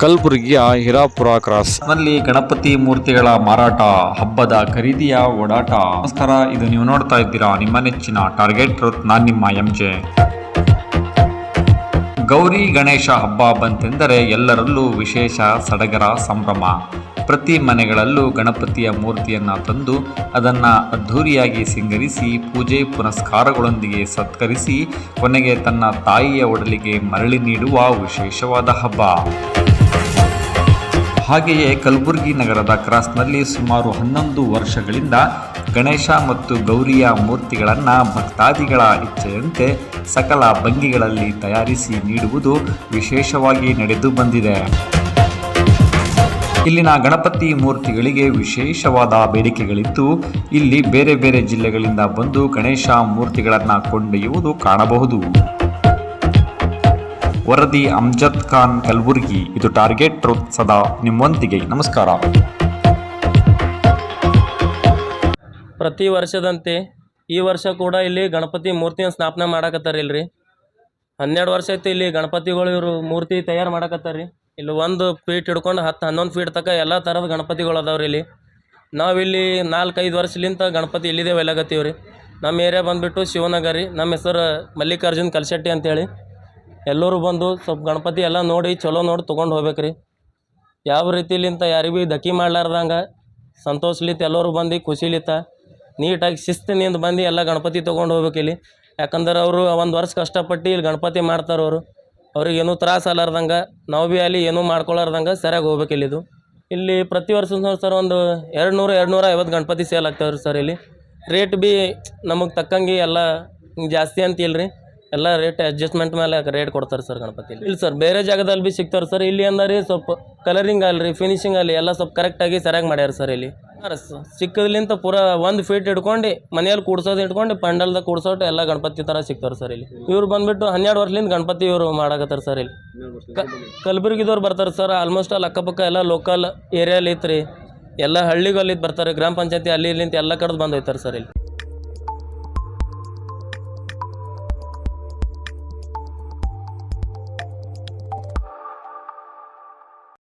ಕಲಬುರಗಿಯ ಹಿರಾಪುರ ಕ್ರಾಸ್. ನಲ್ಲಿ ಗಣಪತಿ ಮೂರ್ತಿಗಳ ಮಾರಾಟ, ಹಬ್ಬದ ಖರೀದಿಯ ಓಡಾಟ. ನಮಸ್ಕಾರ, ಇದು ನೀವು ನೋಡ್ತಾ ಇದ್ದೀರಾ ನಿಮ್ಮ ನೆಚ್ಚಿನ ಟಾರ್ಗೆಟ್ ನಾನ್ ನಿಮ್ಮ ಎಂಜೆ ಗೌರಿ ಗಣೇಶ ಹಬ್ಬ ಬಂತೆಂದರೆ ಎಲ್ಲರಲ್ಲೂ ವಿಶೇಷ ಸಡಗರ ಸಂಭ್ರಮ. ಪ್ರತಿ ಮನೆಗಳಲ್ಲೂ ಗಣಪತಿಯ ಮೂರ್ತಿಯನ್ನು ತಂದು ಅದನ್ನು ಅದ್ಧೂರಿಯಾಗಿ ಸಿಂಗರಿಸಿ, ಪೂಜೆ ಪುನಸ್ಕಾರಗಳೊಂದಿಗೆ ಸತ್ಕರಿಸಿ, ಕೊನೆಗೆ ತನ್ನ ತಾಯಿಯ ಒಡಲಿಗೆ ಮರಳಿ ನೀಡುವ ವಿಶೇಷವಾದ ಹಬ್ಬ. ಹಾಗೆಯೇ ಕಲಬುರಗಿ ನಗರದ ಕ್ರಾಸ್ನಲ್ಲಿ ಸುಮಾರು ಹನ್ನೊಂದು ವರ್ಷಗಳಿಂದ ಗಣೇಶ ಮತ್ತು ಗೌರಿಯ ಮೂರ್ತಿಗಳನ್ನು ಭಕ್ತಾದಿಗಳ ಇಚ್ಛೆಯಂತೆ ಸಕಲ ಭಂಗಿಗಳಲ್ಲಿ ತಯಾರಿಸಿ ನೀಡುವುದು ವಿಶೇಷವಾಗಿ ನಡೆದು ಬಂದಿದೆ. ಇಲ್ಲಿನ ಗಣಪತಿ ಮೂರ್ತಿಗಳಿಗೆ ವಿಶೇಷವಾದ ಬೇಡಿಕೆಗಳಿದ್ದು, ಇಲ್ಲಿ ಬೇರೆ ಬೇರೆ ಜಿಲ್ಲೆಗಳಿಂದ ಬಂದು ಗಣೇಶ ಮೂರ್ತಿಗಳನ್ನು ಕೊಂಡೊಯ್ಯುವುದು ಕಾಣಬಹುದು. ವರದಿ ಅಮ್ಜದ್ ಖಾನ್ ಕಲಬುರ್ಗಿ. ಇದು ಟಾರ್ಗೆಟ್ ಟ್ರೂತ್ ಸದಾ ನಿಮ್ಮೊಂದಿಗೆ. ನಮಸ್ಕಾರ. ಪ್ರತಿ ವರ್ಷದಂತೆ ಈ ವರ್ಷ ಕೂಡ ಇಲ್ಲಿ ಗಣಪತಿ ಮೂರ್ತಿಯನ್ನು ಸ್ಥಾಪನೆ ಮಾಡಕತ್ತಾರ ಇಲ್ರಿ ಹನ್ನೆರಡು ವರ್ಷ ಐತಿ ಇಲ್ಲಿ ಗಣಪತಿಗಳು ಇವರು ಮೂರ್ತಿ ತಯಾರು ಮಾಡಕತ್ತಾರ. ರೀ ಇಲ್ಲಿ ಒಂದು ಫೀಟ್ ಹಿಡ್ಕೊಂಡು ಹತ್ತು, ಹನ್ನೊಂದು ಫೀಟ್ ತನಕ ಎಲ್ಲ ಥರದ ಗಣಪತಿಗಳು ಅದಾವ್ರಿ ಇಲ್ಲಿ. ನಾವಿಲ್ಲಿ ನಾಲ್ಕೈದು ವರ್ಷಲಿಂದ ಗಣಪತಿ ಇಲ್ಲಿದೆ ಒಯ್ಲಾಗತ್ತೀವಿ ರೀ ನಮ್ಮ ಏರಿಯಾ ಬಂದುಬಿಟ್ಟು ಶಿವನಗರಿ ನಮ್ಮ ಹೆಸರು ಮಲ್ಲಿಕಾರ್ಜುನ್ ಕಲ್ಶೆಟ್ಟಿ ಅಂತೇಳಿ. ಎಲ್ಲರೂ ಬಂದು ಸ್ವಲ್ಪ ಗಣಪತಿ ಎಲ್ಲ ನೋಡಿ ಚಲೋ ನೋಡಿ ತೊಗೊಂಡು ಹೋಗ್ಬೇಕು ರೀ ಯಾವ ರೀತಿಲಿಂತ ಯಾರಿಗೂ ಧಕ್ಕಿ ಮಾಡ್ಲಾರ್ದಂಗೆ ಎಲ್ಲರೂ ಬಂದು ಖುಷಿಲಿತ್ತ ನೀಟಾಗಿ ಶಿಸ್ತಿನಿಂದ ಬಂದು ಎಲ್ಲ ಗಣಪತಿ ತೊಗೊಂಡು ಹೋಗ್ಬೇಕು ಇಲ್ಲಿ. ಯಾಕಂದ್ರೆ ಅವರು ಒಂದು ವರ್ಷ ಕಷ್ಟಪಟ್ಟು ಇಲ್ಲಿ ಗಣಪತಿ ಮಾಡ್ತಾರೆ ಅವರು. ಅವ್ರಿಗೆ ಏನೂ ತ್ರಾಸು ಅಲ್ಲಾರ್ದಂಗೆ, ನಾವು ಭೀ ಅಲ್ಲಿ ಏನೂ ಮಾಡ್ಕೊಳಾರ್ದಂಗೆ ಸರಿಯಾಗಿ ಹೋಗ್ಬೇಕು ಇಲ್ಲಿದು ಇಲ್ಲಿ ಪ್ರತಿ ವರ್ಷ ಸರ್ ಒಂದು ಎರಡು ನೂರು ಎರಡು ನೂರ ಐವತ್ತು ಗಣಪತಿ ಸೇಲ್ ಆಗ್ತಾವ್ರಿ ಸರ್ ಇಲ್ಲಿ. ರೇಟ್ ಭೀ ನಮಗೆ ತಕ್ಕಂಗೆ ಎಲ್ಲ ಜಾಸ್ತಿ ಅಂತ ಇಲ್ರಿ ಎಲ್ಲ ರೇಟ್ ಅಡ್ಜಸ್ಟ್ಮೆಂಟ್ ಮೇಲೆ ರೇಟ್ ಕೊಡ್ತಾರೆ ಸರ್ ಗಣಪತಿ ಇಲ್ಲಿ ಸರ್ ಬೇರೆ ಜಾಗದಲ್ಲಿ ಭೀ ಸಿಗ್ತಾರೆ ಸರ್ ಇಲ್ಲಿ ಅಂದ್ರೆ ಸ್ವಲ್ಪ ಕಲರಿಂಗ್ ಅಲ್ರಿ ಫಿನಿಶಿಂಗ್ ಅಲ್ಲಿ ಎಲ್ಲ ಸ್ವಲ್ಪ ಕರೆಕ್ಟಾಗಿ ಸರಿಯಾಗಿ ಮಾಡ್ಯಾರ ಸರ್ ಇಲ್ಲಿ. ಸಿಕ್ಕದ್ಲಿಂತ ಪೂರಾ ಒಂದು ಫೀಟ್ ಇಟ್ಕೊಂಡು ಮನೆಯಲ್ಲಿ ಕೂಡ್ಸೋದು ಇಟ್ಕೊಂಡು ಪಂಡಲ್ದಾಗ ಕೂಡ್ಸೋಟ್ಟು ಎಲ್ಲ ಗಣಪತಿ ಥರ ಸಿಗ್ತಾರೆ ಸರ್ ಇಲ್ಲಿ. ಇವ್ರು ಬಂದ್ಬಿಟ್ಟು ಹನ್ನೆರಡು ವರ್ಷದಿಂದ ಗಣಪತಿ ಇವರು ಮಾಡಾಕತ್ತಾರೆ ಸರ್ ಇಲ್ಲಿ. ಕಲಬುರ್ಗಿದವ್ರು ಬರ್ತಾರೆ ಸರ್ ಆಲ್ಮೋಸ್ಟ್ ಅಲ್ಲಿ ಅಕ್ಕಪಕ್ಕ ಎಲ್ಲ ಲೋಕಲ್ ಏರಿಯಲ್ಲಿ ಐತ್ರಿ. ಎಲ್ಲ ಹಳ್ಳಿಗಲ್ಲಿ ಬರ್ತಾರೆ, ಗ್ರಾಮ ಪಂಚಾಯತಿ ಅಲ್ಲಿ ಇಲ್ಲಿಂತ ಎಲ್ಲ ಕಡೆ ಬಂದು ಹೋಯ್ತಾರೆ ಸರ್ ಇಲ್ಲಿ.